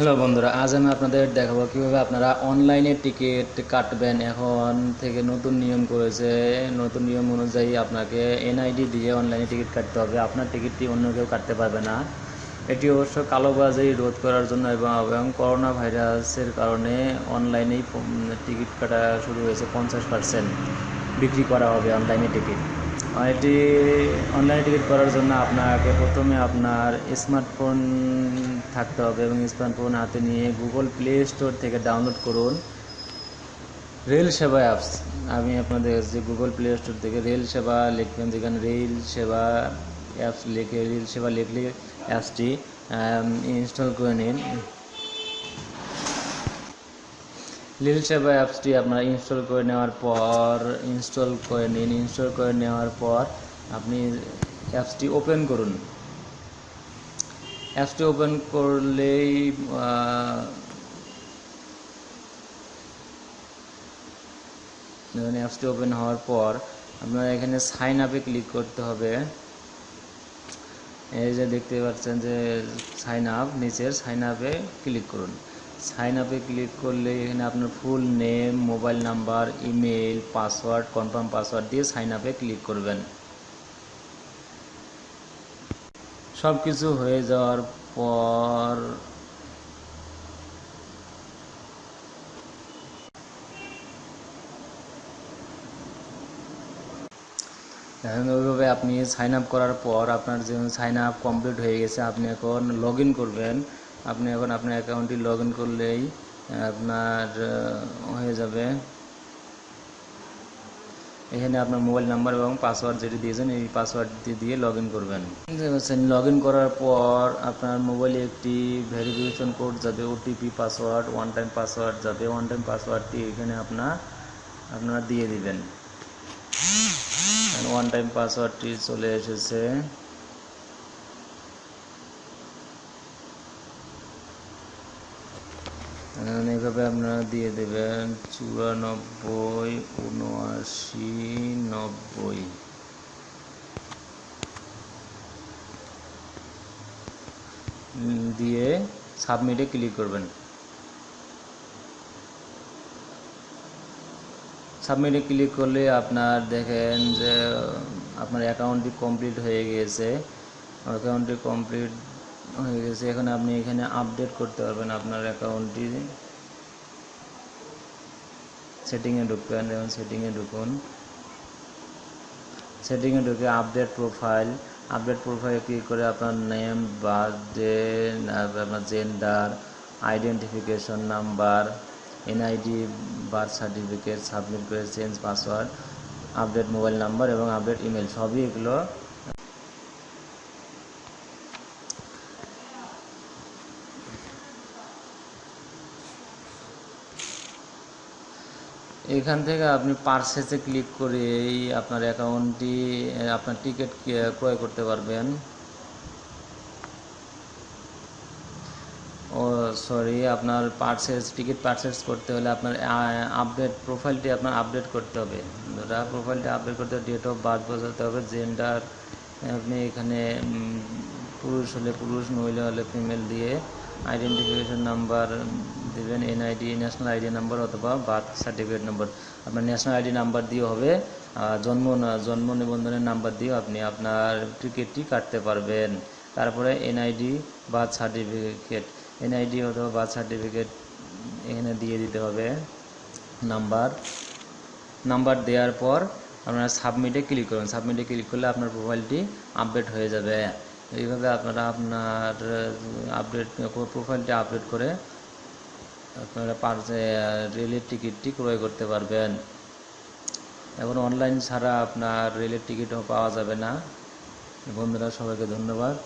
Hello বন্ধুরা, আজ আমি আপনাদের দেখাবো কীভাবে আপনারা অনলাইনে টিকিট কাটবেন। এখন থেকে নতুন নিয়ম করেছে, নতুন নিয়ম অনুযায়ী আপনাকে এনআইডি দিয়ে অনলাইনে টিকিট কাটতে হবে। আপনার টিকিটটি অন্য কেউ কাটতে পারবে না। এটি অবশ্য কালোবাজারি রোধ করার জন্য এবং করোনা ভাইরাসের কারণে অনলাইনেই টিকিট কাটা শুরু হয়েছে। পঞ্চাশ পার্সেন্ট বিক্রি করা হবে অনলাইনে টিকিট। এটি অনলাইনে টিকিট করার জন্য আপনাকে প্রথমে আপনার স্মার্টফোন থাকতে হবে এবং স্মার্টফোন হাতে নিয়ে গুগল প্লে স্টোর থেকে ডাউনলোড করুন। রেল সেবা অ্যাপস, আমি আপনাদের যে গুগল প্লে স্টোর থেকে রেল সেবা লিখবেন, যেখানে রেল সেবা অ্যাপস লিখে, রেল সেবা লিখলে অ্যাপসটি ইনস্টল করে নিন। রেল সেবা অ্যাপসটি আপনারা ইনস্টল করে নেওয়ার পর ইনস্টল করে নিন ইনস্টল করে নেওয়ার পর আপনি অ্যাপসটি ওপেন করুন। অ্যাপসটি ওপেন করলেই অ্যাপসটি ওপেন হওয়ার পর আপনারা এখানে সাইন আপে ক্লিক করতে হবে। এই যে দেখতে পাচ্ছেন যে সাইন আপ নিচের সাইন আপে ক্লিক করুন। সাইন আপে ক্লিক করলে এখানে আপনার full name mobile number email password confirm password দিয়ে সাইন আপে ক্লিক করবেন। সব কিছু হয়ে যাওয়ার পর ওইভাবে আপনি সাইন আপ করার পর আপনার যে সাইন আপ কমপ্লিট হয়ে গেছে, আপনি এখন লগ করবেন। আপনি এখন আপনার অ্যাকাউন্টটি লগ ইন করলেই আপনার হয়ে যাবে। এখানে আপনার মোবাইল নাম্বার এবং পাসওয়ার্ড যেটি দিয়েছেন, এই পাসওয়ার্ডটি দিয়ে লগ ইন করবেন লগ ইন করার পর আপনার মোবাইলে একটি ভেরিফিকেশন কোড যাবে OTP password one time password যাবে। ওয়ান টাইম পাসওয়ার্ডটি এখানে আপনার, আপনারা দিয়ে দিবেন। ওয়ান টাইম পাসওয়ার্ডটি চলে এসেছে। এইভাবে আপনারা দিয়ে দেবেন চুরানব্বই, উনআশি, নব্বই। দিয়ে সাবমিটে ক্লিক করবেন। সাবমিটে ক্লিক করলে আপনার দেখেন যে, আপনার অ্যাকাউন্টটি কমপ্লিট হয়ে গিয়েছে। অ্যাকাউন্টটি কমপ্লিট হয়ে গেছে। এখন আপনি এখানে আপডেট করতে পারবেন আপনার অ্যাকাউন্টটি সেটিংয়ে ঢুকবেন এবং সেটিংয়ে ঢুকুন। সেটিংয়ে ঢুকে আপডেট প্রোফাইল আপডেট প্রোফাইলে ক্লিক করে আপনার নেম বার্থডে আপনার gender identification number NID birth certificate submit করে change password update mobile number এবং আপডেট ইমেল সবই এগুলো এখান থেকে আপনি পারচেসে ক্লিক করেই আপনার অ্যাকাউন্টটি আপনার টিকিট ক্রয় করতে পারবেন। ও, সরি, আপনার পারচেস টিকিট পারচেস করতে হলে আপনার আপডেট প্রোফাইলটি আপনার আপডেট করতে হবে। প্রোফাইলটি আপডেট করতে হবে, ডেট অফ বার্থ বোঝাতে হবে, জেন্ডার, আপনি এখানে পুরুষ হলে পুরুষ, মহিলা হলে ফিমেল দিয়ে আইডেন্টিফিকেশন নাম্বার দেবেন এনআইডি ন্যাশনাল আইডি নাম্বার অথবা বার্থ সার্টিফিকেট নাম্বার আপনার ন্যাশনাল আইডি নাম্বার দিয়ে হবে জন্ম জন্ম নিবন্ধনের নাম্বার দিয়ে আপনি আপনার টিকিটটি কাটতে পারবেন। তারপরে এনআইডি বার্থ সার্টিফিকেট এনআইডি অথবা বার্থ সার্টিফিকেট এখানে দিয়ে দিতে হবে নাম্বার নাম্বার দেওয়ার পর আপনারা সাবমিটে ক্লিক করুন সাবমিটে ক্লিক করলে আপনার প্রোফাইলটি আপডেট হয়ে যাবে। এইভাবে আপনারা আপনার আপডেট প্রোফাইলটি আপডেট করে আপনারা পারছে রেলের টিকিটটি ক্রয় করতে পারবেন। এখন অনলাইন ছাড়া আপনার রেলের টিকিটও পাওয়া যাবে না। বন্ধুরা, সবাইকে ধন্যবাদ।